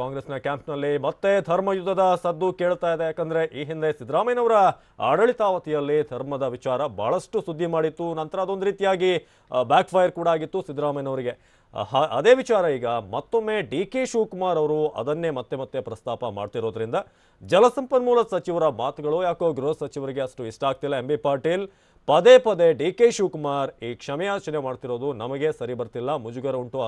ಕಾಂಗ್ರೆಸ್ನ ಕ್ಯಾಂಪ್ನಲ್ಲಿ ಮತ್ತೆ ಧರ್ಮಯುದ್ಧದ ಸದ್ದು ಕೇಳ್ತಾ ಇದೆ. ಯಾಕಂದ್ರೆ ಈ ಹಿಂದೆ ಸಿದ್ದರಾಮಯ್ಯನವರ ಆಡಳಿತಾವಧಿಯಲ್ಲಿ ಧರ್ಮದ ವಿಚಾರ ಬಹಳಷ್ಟು ಸುದ್ದಿ ಮಾಡಿತ್ತು. ನಂತರ ಅದೊಂದು ರೀತಿಯಾಗಿ ಬ್ಯಾಕ್ ಫೈರ್ ಕೂಡ ಆಗಿತ್ತು ಸಿದ್ದರಾಮಯ್ಯನವರಿಗೆ. ಅದೇ ವಿಚಾರ ಈಗ ಮತ್ತೊಮ್ಮೆ ಡಿ ಕೆ ಶಿವಕುಮಾರ್ ಅವರು ಅದನ್ನೇ ಮತ್ತೆ ಮತ್ತೆ ಪ್ರಸ್ತಾಪ ಮಾಡ್ತಿರೋದ್ರಿಂದ ಜಲಸಂಪನ್ಮೂಲ ಸಚಿವರ ಮಾತುಗಳು ಯಾಕೋ ಗೃಹ ಸಚಿವರಿಗೆ ಅಷ್ಟು ಇಷ್ಟ ಆಗ್ತಿಲ್ಲ. ಎಂ ಬಿ ಪಾಟೀಲ್ ಪದೇ ಪದೇ ಡಿ ಕೆ ಶಿವಕುಮಾರ್ ಈ ಕ್ಷಮೆಯಾಚನೆ ಮಾಡ್ತಿರೋದು ನಮಗೆ ಸರಿ ಬರ್ತಿಲ್ಲ, ಮುಜುಗರ ಉಂಟು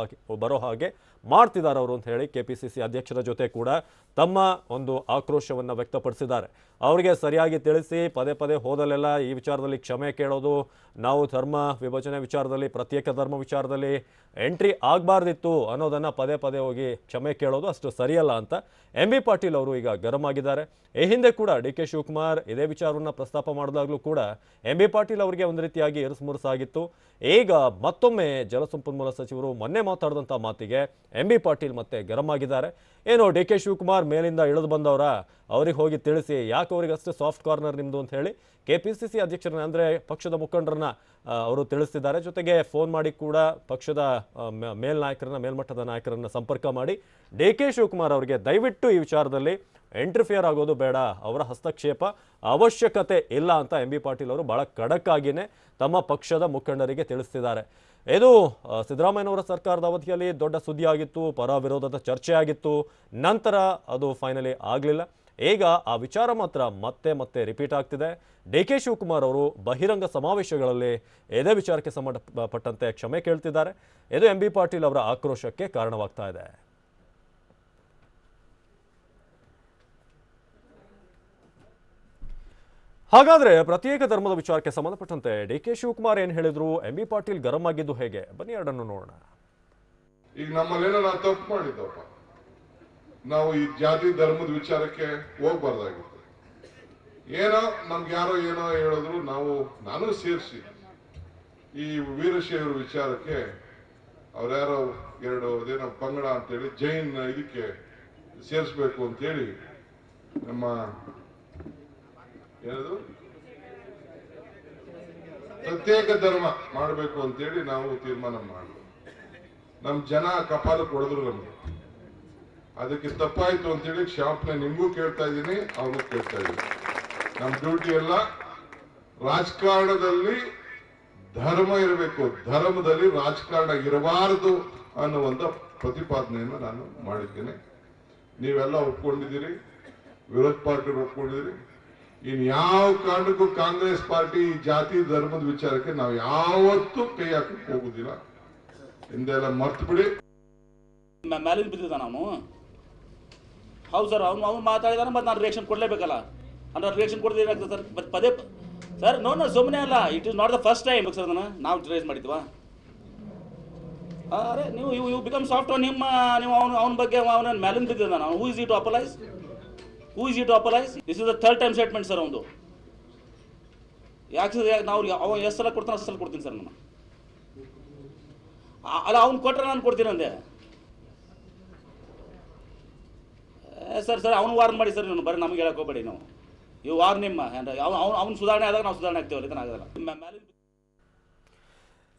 ಬರೋ ಹಾಗೆ ಮಾಡ್ತಿದ್ದಾರೆ ಅವರು ಅಂತ ಹೇಳಿ ಕೆ ಪಿ ಸಿ ಸಿ ಅಧ್ಯಕ್ಷರ ಜೊತೆ ಕೂಡ ತಮ್ಮ ಒಂದು ಆಕ್ರೋಶವನ್ನು ವ್ಯಕ್ತಪಡಿಸಿದ್ದಾರೆ. ಅವರಿಗೆ ಸರಿಯಾಗಿ ತಿಳಿಸಿ, ಪದೇ ಪದೇ ಹೋದಲ್ಲೆಲ್ಲ ಈ ವಿಚಾರದಲ್ಲಿ ಕ್ಷಮೆ ಕೇಳೋದು, ನಾವು ಧರ್ಮ ವಿಭಜನೆ ವಿಚಾರದಲ್ಲಿ, ಪ್ರತ್ಯೇಕ ಧರ್ಮ ವಿಚಾರದಲ್ಲಿ, ಎಂಟ್ರಿ ಆಗಬಾರ್ದಿತ್ತು ಅನ್ನೋದನ್ನು ಪದೇ ಪದೇ ಹೋಗಿ ಕ್ಷಮೆ ಕೇಳೋದು ಅಷ್ಟು ಸರಿಯಲ್ಲ ಅಂತ ಎಂ ಬಿ ಪಾಟೀಲ್ ಅವರು ಈಗ ಗರಂ ಆಗಿದ್ದಾರೆ ಈ ಹಿಂದೆ ಕೂಡ ಡಿ ಕೆ ಶಿವಕುಮಾರ್ ಇದೇ ವಿಚಾರವನ್ನು ಪ್ರಸ್ತಾಪ ಮಾಡಿದಾಗಲೂ ಕೂಡ ಎಂ ಬಿ ಪಾಟೀಲ್ ಅವರಿಗೆ ಒಂದು ರೀತಿಯಾಗಿ ಇರಿಸುಮುರುಸಾಗಿತ್ತು ಈಗ ಮತ್ತೊಮ್ಮೆ ಜಲಸಂಪನ್ಮೂಲ ಸಚಿವರು ಮೊನ್ನೆ ಮಾತಾಡಿದಂಥ ಮಾತಿಗೆ ಎಂ ಬಿ ಪಾಟೀಲ್ ಮತ್ತೆ ಗರಂ ಆಗಿದ್ದಾರೆ ಏನು ಡಿ ಕೆ ಶಿವಕುಮಾರ್ ಮೇಲಿಂದ ಇಳಿದು ಬಂದವರ ಅವ್ರಿಗೆ ಹೋಗಿ ತಿಳಿಸಿ, ಯಾಕೆ ಅವ್ರಿಗೆ ಅಷ್ಟು ಸಾಫ್ಟ್ ಕಾರ್ನರ್ ನಿಮ್ಮದು ಅಂತ ಹೇಳಿ ಕೆ ಪಿ ಸಿ ಸಿ ಅಧ್ಯಕ್ಷರನ್ನ ಅಂದರೆ ಪಕ್ಷದ ಮುಖಂಡರನ್ನ ಅವರು ತಿಳಿಸ್ತಿದ್ದಾರೆ. ಜೊತೆಗೆ ಫೋನ್ ಮಾಡಿ ಕೂಡ ಪಕ್ಷದ ಮೇಲ್ನಾಯಕರನ್ನ, ಮೇಲ್ಮಟ್ಟದ ನಾಯಕರನ್ನ ಸಂಪರ್ಕ ಮಾಡಿ ಡಿ ಕೆ ಶಿವಕುಮಾರ್ ಅವರಿಗೆ ದಯವಿಟ್ಟು ಈ ವಿಚಾರದಲ್ಲಿ ಇಂಟರ್ಫಿಯರ್ ಆಗೋದು ಬೇಡ. ಅವರ ಹಸ್ತಕ್ಷೇಪ ಅವಶ್ಯಕತೆ ಇಲ್ಲ ಅಂತ ಎಂ ಬಿ ಪಾಟೀಲ್ ಅವರು ಬಹಳ ಖಡಕ್ ಆಗಿನೇ ತಮ್ಮ ಪಕ್ಷದ ಮುಖಂಡರಿಗೆ ತಿಳಿಸ್ತಿದ್ದಾರೆ. ಇದು ಸಿದ್ದರಾಮಯ್ಯನವರ ಸರ್ಕಾರದ ಅವಧಿಯಲ್ಲಿ ದೊಡ್ಡ ಸುದ್ದಿಯಾಗಿತ್ತು, ಪರ ವಿರೋಧದ ಚರ್ಚೆ ಆಗಿತ್ತು ನಂತರ ಅದು ಫೈನಲಿ ಆಗಲಿಲ್ಲ. ಈಗ ಆ ವಿಚಾರ ಮಾತ್ರ ಮತ್ತೆ ಮತ್ತೆ ರಿಪೀಟ್ ಆಗ್ತಿದೆ. ಡಿ ಕೆ ಶಿವಕುಮಾರ್ ಅವರು ಬಹಿರಂಗ ಸಮಾವೇಶಗಳಲ್ಲಿ ಇದೇ ವಿಚಾರಕ್ಕೆ ಸಂಬಂಧಪಟ್ಟಂತೆ ಕ್ಷಮೆ ಕೇಳ್ತಿದ್ದಾರೆ. ಇದು ಎಂ ಬಿ ಪಾಟೀಲ್ ಅವರ ಆಕ್ರೋಶಕ್ಕೆ ಕಾರಣವಾಗ್ತಾ ಇದೆ. ಹಾಗಾದ್ರೆ ಪ್ರತ್ಯೇಕ ಧರ್ಮದ ವಿಚಾರಕ್ಕೆ ಸಂಬಂಧಪಟ್ಟಂತೆ ಡಿ ಕೆ ಶಿವಕುಮಾರ್ ಏನ್ ಹೇಳಿದ್ರು? ಎಂ ಬಿ ಪಾಟೀಲ್ ಗರಂ ಆಗಿದ್ದು ಹೇಗೆ? ಬನ್ನಿ ಎರಡನ್ನು ನೋಡೋಣ. ಈಗ ನಮ್ಮಲ್ಲೇನೋ ನಾವು ತಪ್ಪು ಮಾಡಿದ್ದಪ್ಪ. ನಾವು ಈ ಜಾತಿ ಧರ್ಮದ ವಿಚಾರಕ್ಕೆ ಹೋಗ್ಬಾರ್ದಾಗಿತ್ತು. ಏನೋ ನಮ್ಗೆ ಯಾರೋ ಏನೋ ಹೇಳಿದ್ರು ನಾವು, ನಾನು ಸೇರಿಸಿ. ಈ ವೀರಶೈವರ ವಿಚಾರಕ್ಕೆ ಅವ್ರ್ಯಾರೋ ಎರಡು ಅದೇನೋ ಪಂಗಡ ಅಂತೇಳಿ ಜೈನ್ ಇದಕ್ಕೆ ಸೇರಿಸ್ಬೇಕು ಅಂತೇಳಿ ನಮ್ಮ ಏನದು? ಪ್ರತ್ಯೇಕ ಧರ್ಮ ಮಾಡಬೇಕು ಅಂತೇಳಿ ನಾವು ತೀರ್ಮಾನ ಮಾಡಿದ್ವಿ. ನಮ್ಮ ಜನ ಕಪಾಲು ಕೊಡಿದ್ರು ನಮ್ಗೆ. ಅದಕ್ಕೆ ತಪ್ಪಾಯ್ತು ಅಂತೇಳಿ ಶಾಪ್ನ ನಿಮಗೂ ಕೇಳ್ತಾ ಇದ್ದೀನಿ ಅವನು ಕೇಳ್ತಾ ಇದ್ದೀನಿ. ನಮ್ಮ ಡ್ಯೂಟಿ ಎಲ್ಲ ರಾಜಕಾರಣದಲ್ಲಿ ಧರ್ಮ ಇರಬೇಕು, ಧರ್ಮದಲ್ಲಿ ರಾಜಕಾರಣ ಇರಬಾರದು ಅನ್ನುವಂತ ಪ್ರತಿಪಾದನೆಯನ್ನು ನಾನು ಮಾಡಿದ್ದೇನೆ. ನೀವೆಲ್ಲ ಒಪ್ಕೊಂಡಿದ್ದೀರಿ, ವಿರೋಧ ಪಾರ್ಟಿ ಒಪ್ಕೊಂಡಿದ್ದೀರಿ. ಇನ್ ಯಾವ ಕಾರಣಕ್ಕೂ ಕಾಂಗ್ರೆಸ್ ಪಾರ್ಟಿ ಜಾತಿ ಧರ್ಮದ ವಿಚಾರಕ್ಕೆ ನಾವು ಯಾವತ್ತೂ ಕೈ ಹಾಕಕ್ಕೆ ಹೋಗುದಿಲ್ಲ. ಹಿಂದೆಲ್ಲ ಮರ್ತು ಬಿಡಿ. ನಾನು ಮ್ಯಾಲಿಂದ ನಾನು ಹೌದು ಸರ್, ಅವ್ನು ಅವ್ನು ಮಾತಾಡಿದಾನೆ ಮತ್ತು ನಾನು ರಿಯಾಕ್ಷನ್ ಕೊಡಲೇಬೇಕಲ್ಲ. ಅಂದ್ರೆ ರಿಯಾಕ್ಷನ್ ಕೊಡದೆ ಏನಾಗ್ತದೆ ಸರ್? ಮತ್ತೆ ಪದೇ ಸರ್ ನೋ ನೋ ಸುಮ್ಮನೆ ಅಲ್ಲ. It is not the first time sir ಅದನ್ನು ನಾವು ರೇಸ್ ಮಾಡಿದ್ವಾ? ಅರೆ, ನೀವು ಯು ಯು ಬಿಕಮ್ ಸಾಫ್ಟ್ ನಿಮ್ಮ ನೀವು ಅವನು ಅವನ ಬಗ್ಗೆ ಅವನ ಮ್ಯಾಲಿಂದ ನಾನು? Who is he to applies who is to applies this is the third time statement sir ಅವನು ಯಾಕೆ ಯಾಕೆ ನಾವು ಅವ ಎಷ್ಟು ಸಲ ಕೊಡ್ತಾನೆ ಅಷ್ಟು ಸಲ ಕೊಡ್ತೀನಿ ಸರ್ ನಾನು. ಅಲ್ಲ, ಅವ್ನು ಕೊಟ್ಟರೆ ನಾನು ಕೊಡ್ತೀನಿ ಅಂದೆ. ಸರ್ ಸರ್, ಅವ್ನು ವಾರ್ನ್ ಮಾಡಿ, ಸರ್, ನೀನು ಬರೀ ನಮಗೆ ಹೋಗ್ಬೇಡಿ ನಾವು. ಇವು ವಾರ್ ನಿಮ್ಮ ಅವ್ನು ಅವ್ನು ಸುಧಾರಣೆ ಆದಾಗ ನಾವು ಸುಧಾರಣೆ ಆಗ್ತೇವಲ್ಲ, ಇದನ್ನ ಆಗೋದಿಲ್ಲ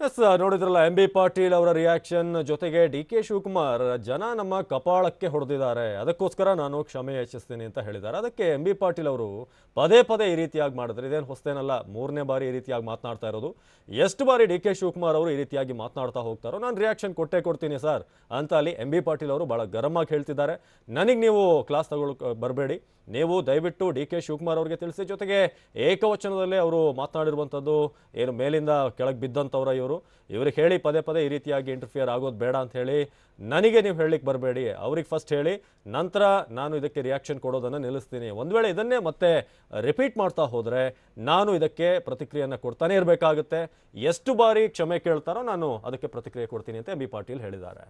ಎಸ್ ನೋಡಿದ್ರಲ್ಲ, ಎಂ ಬಿ ಪಾಟೀಲ್ ಅವರ ರಿಯಾಕ್ಷನ್ ಜೊತೆಗೆ ಡಿ ಕೆ ಶಿವಕುಮಾರ್, ಜನ ನಮ್ಮ ಕಪಾಳಕ್ಕೆ ಹೊಡೆದಿದ್ದಾರೆ. ಅದಕ್ಕೋಸ್ಕರ ನಾನು ಕ್ಷಮೆ ಯಾಚಿಸ್ತೀನಿ ಅಂತ ಹೇಳಿದ್ದಾರೆ. ಅದಕ್ಕೆ ಎಂ ಬಿ ಪಾಟೀಲ್ ಅವರು ಪದೇ ಪದೇ ಈ ರೀತಿಯಾಗಿ ಮಾಡಿದ್ರೆ, ಇದೇನು ಹೊಸ್ತೇನಲ್ಲ, ಮೂರನೇ ಬಾರಿ ಈ ರೀತಿಯಾಗಿ ಮಾತನಾಡ್ತಾ ಇರೋದು. ಎಷ್ಟು ಬಾರಿ ಡಿ ಕೆ ಶಿವಕುಮಾರ್ ಅವರು ಈ ರೀತಿಯಾಗಿ ಮಾತನಾಡ್ತಾ ಹೋಗ್ತಾರೋ, ನಾನು ರಿಯಾಕ್ಷನ್ ಕೊಟ್ಟೇ ಕೊಡ್ತೀನಿ ಸರ್ ಅಂತ ಅಲ್ಲಿ ಎಂ ಬಿ ಪಾಟೀಲ್ ಅವರು ಭಾಳ ಗರಮಾಗಿ ಹೇಳ್ತಿದ್ದಾರೆ. ನನಗೆ ನೀವು ಕ್ಲಾಸ್ ತಗೊಳ್ಳೋಕೆ ಬರಬೇಡಿ. ನೀವು ದಯವಿಟ್ಟು ಡಿ ಕೆ ಶಿವಕುಮಾರ್ ಅವರಿಗೆ ತಿಳಿಸಿ. ಜೊತೆಗೆ ಏಕವಚನದಲ್ಲಿ ಅವರು ಮಾತನಾಡಿರುವಂಥದ್ದು ಏನು ಮೇಲಿಂದ ಕೆಳಗೆ ಬಿದ್ದಂಥವ್ರ ಇವರು. ಇವ್ರಿಗೆ ಹೇಳಿ ಪದೇ ಪದೇ ಈ ರೀತಿಯಾಗಿ ಇಂಟರ್ಫಿಯರ್ ಆಗೋದು ಬೇಡ ಅಂತ ಹೇಳಿ ನನಗೆ ನೀವು ಹೇಳಲಿಕ್ಕೆ ಬರಬೇಡಿ. ಅವ್ರಿಗೆ ಫಸ್ಟ್ ಹೇಳಿ, ನಂತರ ನಾನು ಇದಕ್ಕೆ ರಿಯಾಕ್ಷನ್ ಕೊಡೋದನ್ನು ನಿಲ್ಲಿಸ್ತೀನಿ. ಒಂದು ವೇಳೆ ಇದನ್ನೇ ಮತ್ತೆ ರಿಪೀಟ್ ಮಾಡ್ತಾ ಹೋದರೆ ನಾನು ಇದಕ್ಕೆ ಪ್ರತಿಕ್ರಿಯೆಯನ್ನು ಕೊಡ್ತಾನೆ ಇರಬೇಕಾಗುತ್ತೆ. ಎಷ್ಟು ಬಾರಿ ಕ್ಷಮೆ ಕೇಳ್ತಾರೋ ನಾನು ಅದಕ್ಕೆ ಪ್ರತಿಕ್ರಿಯೆ ಕೊಡ್ತೀನಿ ಅಂತ ಎಂ ಬಿ ಪಾಟೀಲ್ ಹೇಳಿದ್ದಾರೆ.